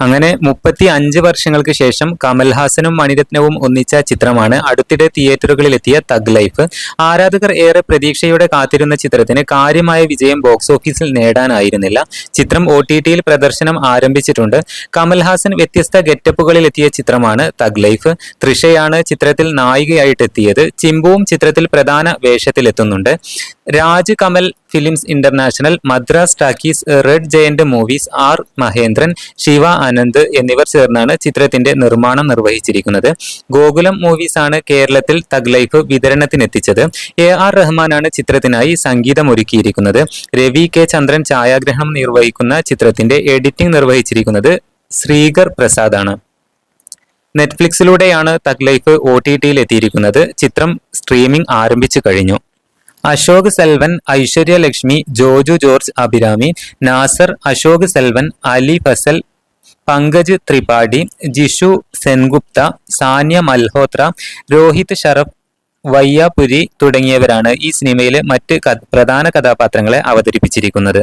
അങ്ങനെ മുപ്പത്തി അഞ്ച് വർഷങ്ങൾക്ക് ശേഷം കമൽഹാസനും മണിരത്നവും ഒന്നിച്ച ചിത്രമാണ് അടുത്തിടെ തിയേറ്ററുകളിലെത്തിയ തഗ് ലൈഫ്. ആരാധകർ ഏറെ പ്രതീക്ഷയോടെ കാത്തിരുന്ന ചിത്രത്തിന് കാര്യമായ വിജയം ബോക്സ് ഓഫീസിൽ നേടാനായിരുന്നില്ല. ചിത്രം ഒ ടി ടിയിൽ പ്രദർശനം ആരംഭിച്ചിട്ടുണ്ട്. കമൽഹാസൻ വ്യത്യസ്ത ഗെറ്റപ്പുകളിലെത്തിയ ചിത്രമാണ് തഗ് ലൈഫ്. തൃഷയാണ് ചിത്രത്തിൽ നായികയായിട്ടെത്തിയത്. ചിമ്പുവും ചിത്രത്തിൽ പ്രധാന വേഷത്തിലെത്തുന്നുണ്ട്. Raj Kamal films international Madras talkies red giant movies R Mahendran Siva Ananth എന്നിവർ ചേർന്നാണ് ചിത്രത്തിന്റെ നിർമ്മാണം നിർവഹിച്ചിരിക്കുന്നത്. ഗോകുലം മൂവീസ് ആണ് കേരളത്തിൽ തഗ് ലൈഫ് വിതരണത്തിനെത്തിച്ചത്. എ ആർ റഹ്മാനാണ് ചിത്രത്തിനായി സംഗീതം ഒരുക്കിയിരിക്കുന്നത്. രവി കെ ചന്ദ്രൻ ഛായാഗ്രഹണം നിർവഹിക്കുന്ന ചിത്രത്തിന്റെ എഡിറ്റിംഗ് നിർവഹിച്ചിരിക്കുന്നത് ശ്രീകർ പ്രസാദാണ്. നെറ്റ്ഫ്ലിക്സിലൂടെയാണ് തഗ് ലൈഫ് ഒ ടി ടിയിൽ എത്തിയിരിക്കുന്നത് ചിത്രം സ്ട്രീമിംഗ് ആരംഭിച്ചു കഴിഞ്ഞു. അശോക് സെൽവൻ ഐശ്വര്യ ലക്ഷ്മി ജോജു ജോർജ് അഭിരാമി നാസർ അശോക് സെൽവൻ അലി ഫസൽ പങ്കജ് ത്രിപാഠി ജിഷു സെൻഗുപ്ത സാന്യ മൽഹോത്ര രോഹിത് ഷറഫ് വയ്യാപുരി തുടങ്ങിയവരാണ് ഈ സിനിമയിലെ മറ്റ് പ്രധാന കഥാപാത്രങ്ങളെ അവതരിപ്പിച്ചിരിക്കുന്നത്.